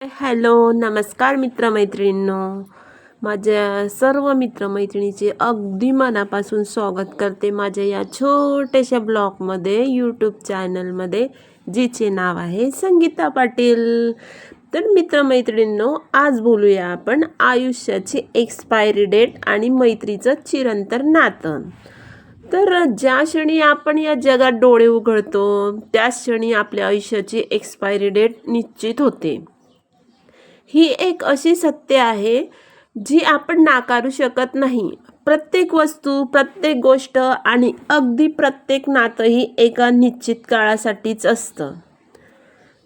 Hello नमस्कार मित्रमैत्रिणींनो. माझ्या सर्व मित्रमैत्रिणीचे अगदी मनापासून स्वागत करते माझ्या या छोट्याशा ब्लॉगमध्ये यूट्यूब चॅनलमध्ये जिचे नाव आहे संगीता पाटील. तर मित्रमैत्रिणींनो आज बोलूया आपण आयुष्याची एक्सपायरी डेट आणि मैत्रीचं चिरंतर नातं. तर ज्या क्षणी आपण या जगात डोळे उघडतो त्याच क्षणी आपल्या आयुष्याची एक्सपायरी डेट निश्चित होते. ही एक अशी सत्य आहे जी आपण नाकारू शकत नाही. प्रत्येक वस्तू प्रत्येक गोष्ट आणि अगदी प्रत्येक नातंही एका निश्चित काळासाठीच असतं.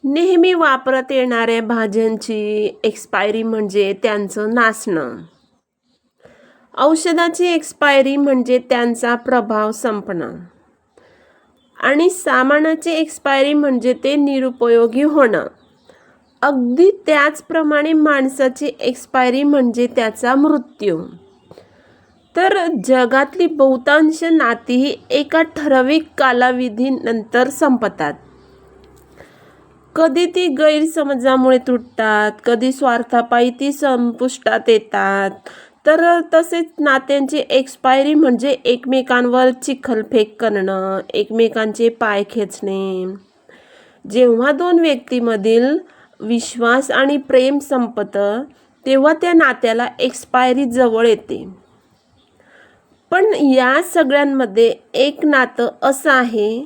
नेहमी वापरत येणाऱ्या भाज्यांची एक्सपायरी म्हणजे त्यांचं नासणं. औषधाची एक्सपायरी म्हणजे त्यांचा प्रभाव संपणं. आणि सामानाची एक्सपायरी म्हणजे ते निरुपयोगी होणं. अगदी त्याचप्रमाणे माणसाची एक्सपायरी म्हणजे त्याचा मृत्यू. तर जगातली बहुतांश नाती ही एका ठराविक कालावधीनंतर संपतात. कधी ती गैरसमजामुळे तुटतात कधी स्वार्थापायी ती संपुष्टात येतात. तर तसेच नात्यांची एक्सपायरी म्हणजे एकमेकांवर चिखलफेक करणं एकमेकांचे पाय खेचणे. जेव्हा दोन व्यक्तीमधील विश्वास आणि प्रेम संपतं तेव्हा त्या नात्याला एक्सपायरी जवळ येते. पण या सगळ्यांमध्ये एक नातं असं आहे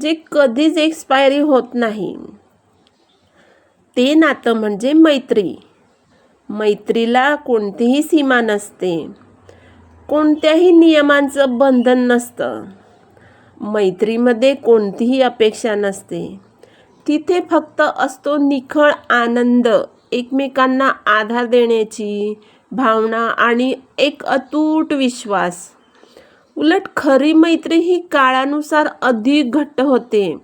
जे कधीच एक्सपायरी होत नाही. ते नातं म्हणजे मैत्री. मैत्रीला कोणतीही सीमा नसते. कोणत्याही नियमांचं बंधन नसतं. मैत्रीमध्ये कोणतीही अपेक्षा नसते. तिथे फक्त असतो निखळ आनंद एकमेकांना आधार देण्याची भावना आणि एक अतूट विश्वास. उलट खरी मैत्री ही काळानुसार अधिक घट्ट होते.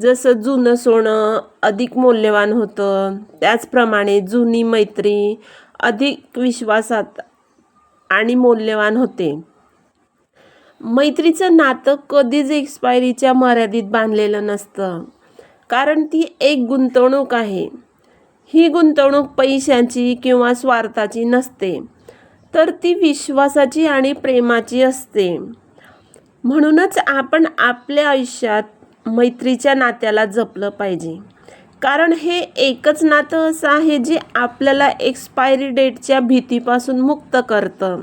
जसं जुनं सोनं अधिक मौल्यवान होतं त्याचप्रमाणे जुनी मैत्री अधिक विश्वासात आणि मौल्यवान होते. मैत्रीचं नातं कधीच एक्सपायरीच्या मर्यादित बांधलेलं नसतं. कारण ती एक गुंतवणूक आहे. ही गुंतवणूक पैशांची किंवा स्वार्थाची नसते तर ती विश्वासाची आणि प्रेमाची असते. म्हणूनच आपण आपल्या आयुष्यात मैत्रीच्या नात्याला जपलं पाहिजे. कारण हे एकच नातं असं आहे जे आपल्याला एक्सपायरी डेटच्या भीतीपासून मुक्त करतं.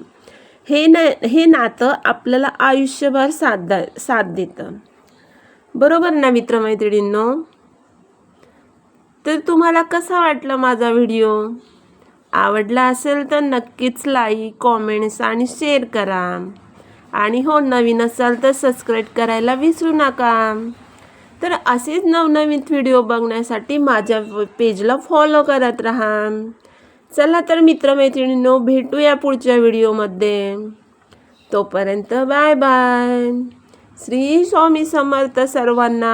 हे ना हे नातं आपल्याला आयुष्यभर साथ साथ देतं. बरोबर ना मित्रमैत्रिणींनो? तर तुम्हाला कसा वाटला माझा व्हिडिओ? आवडला असेल तर नक्कीच लाईक कॉमेंट्स आणि शेअर करा. आणि हो नवीन असाल तर सबस्क्राईब करायला विसरू नका. तर असेच नवनवीन व्हिडिओ बघण्यासाठी माझ्या पेजला फॉलो करत राहा. चला तर मित्रमैत्रिणींनो भेटूया पुढच्या व्हिडिओमध्ये तोपर्यंत बाय बाय श्री स्वामी समर्थ सर्वांना.